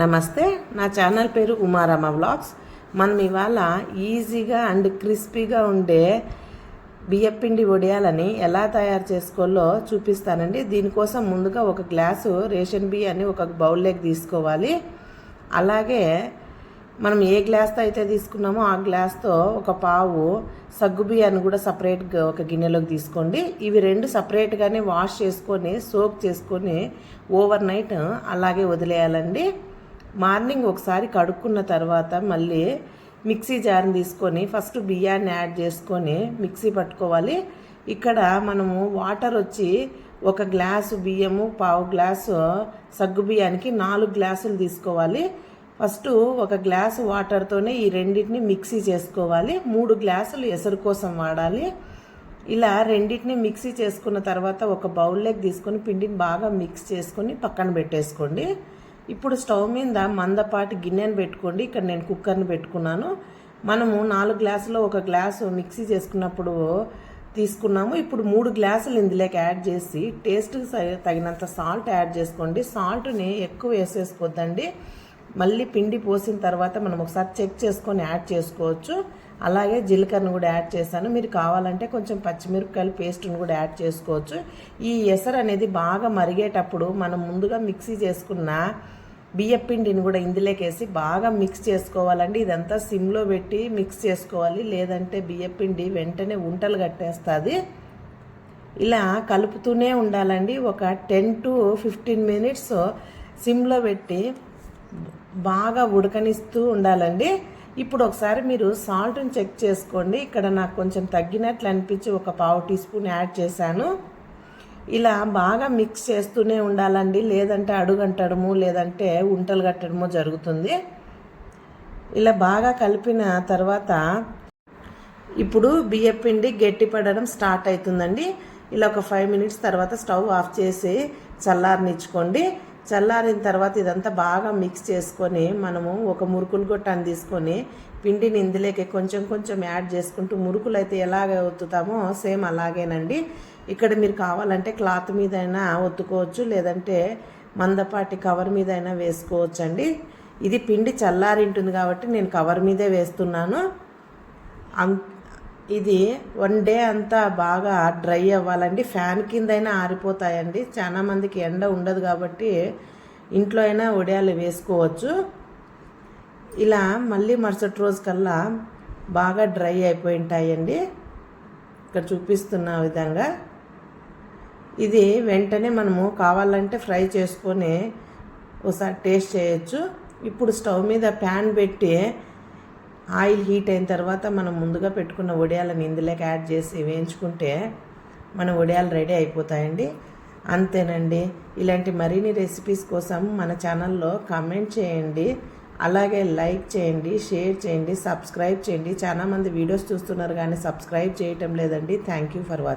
నమస్తే నా ఛానల్ పేరు ఉమారామ వ్లాగ్స్. మనం ఇవాళ ఈజీగా అండ్ క్రిస్పీగా ఉండే బియ్యపిండి వడియాలని ఎలా తయారు చేసుకోవాలో చూపిస్తానండి. దీనికోసం ముందుగా ఒక గ్లాసు రేషన్ బియ్యాన్ని ఒక బౌల్లోకి తీసుకోవాలి. అలాగే మనం ఏ గ్లాస్తో అయితే తీసుకున్నామో ఆ గ్లాస్తో ఒక పావు సగ్గు బియ్యాన్ని కూడా సపరేట్గా ఒక గిన్నెలోకి తీసుకోండి. ఇవి రెండు సపరేట్గానే వాష్ చేసుకొని సోక్ చేసుకొని ఓవర్ నైట్ అలాగే వదిలేయాలండి. మార్నింగ్ ఒకసారి కడుక్కున్న తర్వాత మళ్ళీ మిక్సీ జార్ని తీసుకొని ఫస్ట్ బియ్యాన్ని యాడ్ చేసుకొని మిక్సీ పట్టుకోవాలి. ఇక్కడ మనము వాటర్ వచ్చి ఒక గ్లాసు బియ్యము పావు గ్లాసు సగ్గు బియ్యానికి నాలుగు గ్లాసులు తీసుకోవాలి. ఫస్ట్ ఒక గ్లాసు వాటర్తోనే ఈ రెండింటిని మిక్సీ చేసుకోవాలి. మూడు గ్లాసులు ఎసరు కోసం వాడాలి. ఇలా రెండింటిని మిక్సీ చేసుకున్న తర్వాత ఒక బౌల్లోకి తీసుకొని పిండిని బాగా మిక్స్ చేసుకొని పక్కన పెట్టేసుకోండి. ఇప్పుడు స్టవ్ మీద మందపాటి గిన్నెను పెట్టుకోండి. ఇక్కడ నేను కుక్కర్ని పెట్టుకున్నాను. మనము నాలుగు గ్లాసులో ఒక గ్లాసు మిక్సీ చేసుకున్నప్పుడు తీసుకున్నాము. ఇప్పుడు మూడు గ్లాసులు ఇందులోకి యాడ్ చేసి టేస్ట్కి తగినంత సాల్ట్ యాడ్ చేసుకోండి. సాల్ట్ని ఎక్కువ వేసేసుకోద్దండి. మళ్ళీ పిండి పోసిన తర్వాత మనం ఒకసారి చెక్ చేసుకొని యాడ్ చేసుకోవచ్చు. అలాగే జీలకర్రను కూడా యాడ్ చేశాను. మీరు కావాలంటే కొంచెం పచ్చిమిరపకాయలు పేస్ట్ని కూడా యాడ్ చేసుకోవచ్చు. ఈ ఎసరు అనేది బాగా మరిగేటప్పుడు మనం ముందుగా మిక్సీ చేసుకున్న బియ్యపిండిని కూడా ఇందులోకేసి బాగా మిక్స్ చేసుకోవాలండి. ఇదంతా సిమ్లో పెట్టి మిక్స్ చేసుకోవాలి. లేదంటే బియ్యపిండి వెంటనే ఉంటలు కట్టేస్తుంది. ఇలా కలుపుతూనే ఉండాలండి. ఒక టెన్ టు ఫిఫ్టీన్ మినిట్స్ సిమ్లో పెట్టి బాగా ఉడకనిస్తూ ఉండాలండి. ఇప్పుడు ఒకసారి మీరు సాల్ట్ని చెక్ చేసుకోండి. ఇక్కడ నాకు కొంచెం తగ్గినట్లు అనిపించి ఒక పావు టీ స్పూన్ యాడ్ చేశాను. ఇలా బాగా మిక్స్ చేస్తూనే ఉండాలండి. లేదంటే అడుగంటడము లేదంటే ఉంటలు కట్టడము జరుగుతుంది. ఇలా బాగా కలిపిన తర్వాత ఇప్పుడు బియ్యపిండి గట్టిపడడం స్టార్ట్ అవుతుందండి. ఇలా ఒక ఫైవ్ మినిట్స్ తర్వాత స్టవ్ ఆఫ్ చేసి చల్లారనిచ్చుకోండి. చల్లారిన తర్వాత ఇదంతా బాగా మిక్స్ చేసుకొని మనము ఒక మురుకులు గొట్టని తీసుకొని పిండిని ఇందులోకి కొంచెం కొంచెం యాడ్ చేసుకుంటూ మురుకులు అయితే ఎలాగ ఒత్తుతామో సేమ్ అలాగేనండి. ఇక్కడ మీరు కావాలంటే క్లాత్ మీద అయినా ఒత్తుకోవచ్చు లేదంటే మందపాటి కవర్ మీద అయినా వేసుకోవచ్చు అండి ఇది పిండి చల్లారింటుంది కాబట్టి నేను కవర్ మీదే వేస్తున్నాను. ఇది వన్ డే అంతా బాగా డ్రై అవ్వాలండి. ఫ్యాన్ కిందైనా ఆరిపోతాయండి. చాలామందికి ఎండ ఉండదు కాబట్టి ఇంట్లో అయినా వడియాలు వేసుకోవచ్చు. ఇలా మళ్ళీ మరుసటి రోజు కల్లా బాగా డ్రై అయిపోయి ఉంటాయండి ఇక్కడ చూపిస్తున్న విధంగా. ఇది వెంటనే మనము కావాలంటే ఫ్రై చేసుకొని ఒకసారి టేస్ట్ చేయొచ్చు. ఇప్పుడు స్టవ్ మీద ప్యాన్ పెట్టి ఆయిల్ హీట్ అయిన తర్వాత మనం ముందుగా పెట్టుకున్న వడియాలను ఇందులోకి యాడ్ చేసి వేయించుకుంటే మన వడియాలు రెడీ అయిపోతాయండి. అంతేనండి. ఇలాంటి మరిన్ని రెసిపీస్ కోసం మన ఛానల్లో కామెంట్ చేయండి. అలాగే లైక్ చేయండి షేర్ చేయండి సబ్స్క్రైబ్ చేయండి. చాలామంది వీడియోస్ చూస్తున్నారు కానీ సబ్స్క్రైబ్ చేయటం లేదండి. Thank you for watching